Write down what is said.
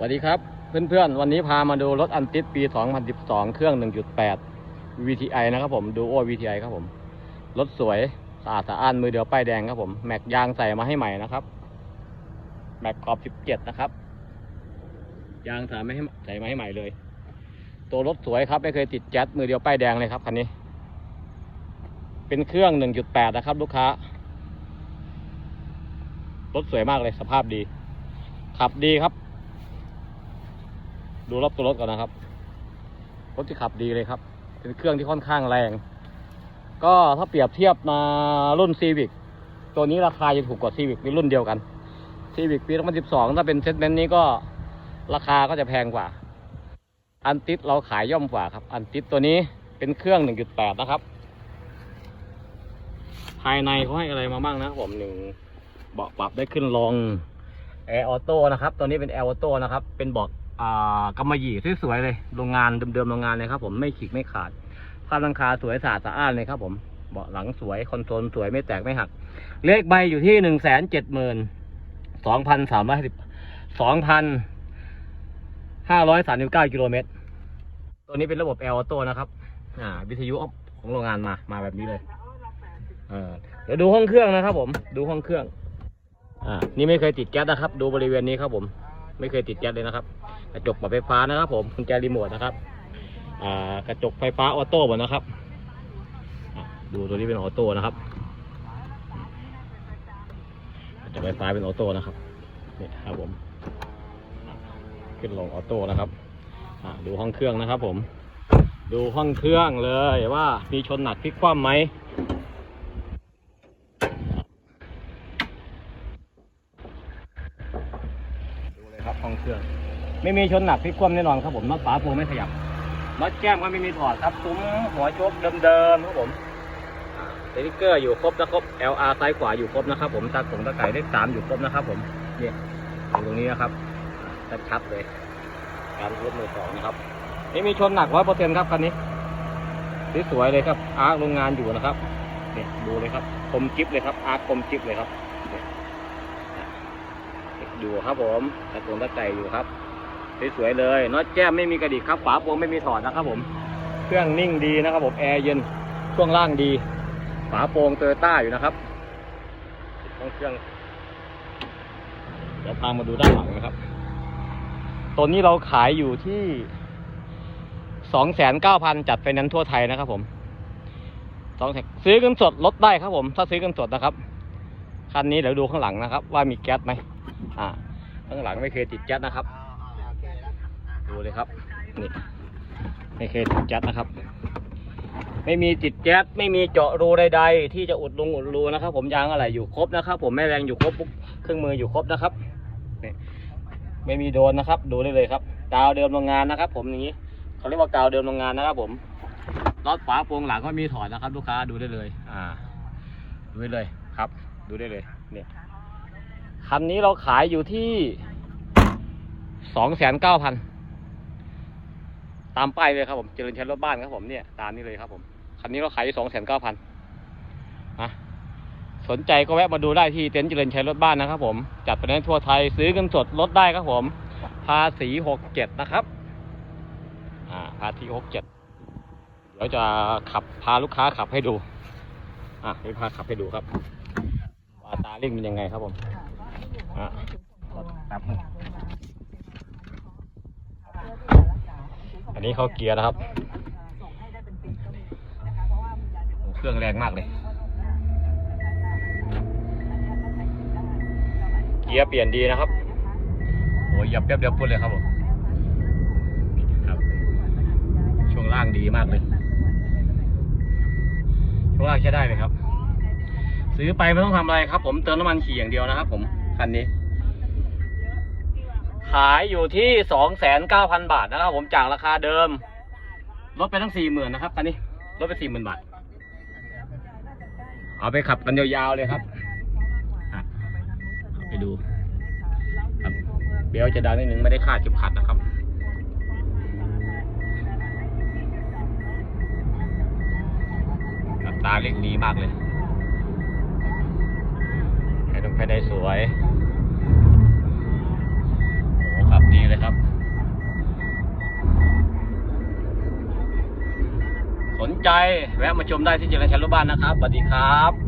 สวัสดีครับ เพื่อนๆ วันนี้พามาดูรถอันติดปี 2012 เครื่อง 1.8 VTI นะครับผมดูโอ VTI ครับผม รถสวยสะอาดสะอ้านมือเดียวป้ายแดงครับผม แม็กยางใส่มาให้ใหม่นะครับ แม็กขอบ 17 นะครับ ยางใส่มาให้ใส่มาให้ใหม่เลย ตัวรถสวยครับ ไม่เคยติดแจ๊สมือเดียวป้ายแดงเลยครับคันนี้ เป็นเครื่อง 1.8 นะครับ ลูกค้า รถสวยมากเลยสภาพดี ขับดีครับ ดูรอบตัวรถก่อนนะครับ รถที่ขับดีเลยครับ เป็นเครื่องที่ค่อนข้างแรง ก็ถ้าเปรียบเทียบมารุ่นซีวิกตัวนี้ราคาจะถูกกว่าซีวิกในรุ่นเดียวกันซีวิกปี 2012 ถ้าเป็นเซตเมนต์นี้ก็ราคาก็จะแพงกว่า อันติดเราขายย่อมกว่าครับ อันติดตัวนี้เป็นเครื่อง 1.8 นะครับ ภายในเขาให้อะไรมาบ้างนะผมหนึ่งเบาะปรับได้ขึ้นลงแอร์ออโต้นะครับ ตัวนี้เป็นแอร์ออโต้นะครับ เป็นเบาะอ่า กำมะหยี่สวยๆเลยโรงงานเดิมๆโรงงานเลยครับ ผมไม่ขีดไม่ขาดผ้าลังคาสวยสะอาดสะอ้านเลยครับผมเบาะหลังสวยคอนโซลสวยไม่แตกไม่หัก เลขใบอยู่ที่หนึ่งแสนเจ็ดหมื่นสองพันสามร้อยสิบสองพันห้าร้อยสามสิบเก้ากิโลเมตร ตัวนี้เป็นระบบแอร์ออโต้นะครับ อ่า วิทยุของโรงงานมา มาแบบนี้เลย เออเดี๋ยวดูห้องเครื่องนะครับผม ดูห้องเครื่อง อ่า นี่ไม่เคยติดแก๊สนะครับ ดูบริเวณนี้ครับผม ไม่เคยติดแก๊สเลยนะครับ กระจกปรับไฟฟ้านะครับ ผมกุญแจรีโมทนะครับอ่ากระจกไฟฟ้าออโต้หมดนะครับ ดูตัวนี้เป็นออโต้นะครับกระจกไฟฟ้าเป็นออโต้นะครับนี่ครับผม ขึ้นลงออโต้นะครับอ่าดูห้องเครื่องนะครับ ผม ดูห้องเครื่องเลยว่ามีชนหนักพลิกคว่ำไหม ดูเลยคองเครื่อง ไม่มีชนหนักพลิกคว่ำแน่นอนครับผมน็อตฝาโฟไม่ขยับน็อตแก้มก็ไม่มีถอดครับซุ้มหัวโชคเดิมๆครับผมสติ๊กเกอร์อยู่ครบนะครับ LR ซ้ายขวาอยู่ครบนะครับ ผมตาของตะไก่เลขสามอยู่ครบนะครับ ผมเนี่ยอยู่ตรงนี้นะครับอ่าชัดๆเลยการรถมือสองนะครับไม่มีชนหนักร้อยเปอร์เซ็นต์ครับคันนี้สวยเลยครับอาร์โรงงานอยู่นะครับเนี่ยดูเลยครับคมจิ๊บเลยครับอาร์คมจิ๊บเลยครับ อยู่ครับผมตะกงตะไก่อยู่ครับ สวยๆเลยน็อตแก้มไม่มีกระดิกครับ ฝาโปรงไม่มีถอดนะครับผม เครื่องนิ่งดีนะครับผม แอร์เย็น ช่วงล่างดี ฝาโปรงเตอร์ต้าอยู่นะครับห้องเครื่อง เดี๋ยวพามาดูด้านหลังนะครับ ตัวนี้เราขายอยู่ที่สองแสนเก้าพันจัดไฟแนนซ์ทั่วไทยนะครับผมสองแสนซื้อเงินสดลดได้ครับผม ถ้าซื้อเงินสดนะครับ คันนี้เดี๋ยวดูข้างหลังนะครับ ว่ามีแก๊สไหม อ่าข้างหลังไม่เคยติดแก๊สนะครับ ดูเลยครับนี่ไม่เคยติดแก๊สนะครับ ไม่มีติดแก๊สไม่มีเจาะรูใดๆ ที่จะอุดลงอุดรูนะครับ ผมยางอะไรอยู่ครบนะครับ ผมแม่แรงอยู่ครบเครื่องมืออยู่ครบนะครับนี่ไม่มีโดนนะครับ ดูได้เลยครับกาวเดิมโรงงานนะครับ ผมอย่างนี้เขาเรียกว่ากาวเดิมโรงงานนะครับ ผมน็อตฝาโปรงหลังก็มีถอดนะครับ ลูกค้าดูได้เลย อ่า ดูได้เลยครับ ดูได้เลยเนี่ย คันนี้เราขายอยู่ที่สองแสนเก้าพันตามป้ายเลยครับผมเจริญชัยรถบ้านครับผมเนี่ยตามนี้เลยครับผมคันนี้เราขายสองแสนเก้าพันนะสนใจก็แวะมาดูได้ที่เต็นท์เจริญชัยรถบ้านนะครับผมจัดไปในทั่วไทยซื้อเงินสดลดได้ครับผมภาษีหกเจ็ดนะครับอ่าภาษีหกเจ็ดเดี๋ยวจะขับพาลูกค้าขับให้ดูอะให้พาขับให้ดูครับตาเร่งเป็นยังไงครับผม อะกดแป๊บนึงอันนี้เขาเกียร์นะครับโอ้เครื่องแรงมากเลย เกียร์เปลี่ยนดีนะครับโอ้ยเหยับแป๊บเดียวพุ่นเลยครับผมนี่ครับช่วงล่างดีมากเลย ช่วงล่างใช้ได้เลยครับ ซื้อไปไม่ต้องทำอะไรครับ ผมเติมน้ำมันขี่อย่างเดียวนะครับผม คันนี้ ขายอยู่ที่สองแสนเก้าพันบาทนะครับ ผมจากราคาเดิม ลดไปทั้งสี่หมื่นนะครับคันนี้ ลดไปสี่หมื่นบาท เอาไปขับกันยาวๆเลยครับไปดูครับเบลจะดังนิดนึงไม่ได้คาดเข็มขัดนะครับตาเล็กดีมากเลยให้ตรงภายในสวย โอ้ขับดีเลยครับ สน ใจ แวะมาชมได้ที่เจริญชันรบ้านนะครับสวัสดีครับ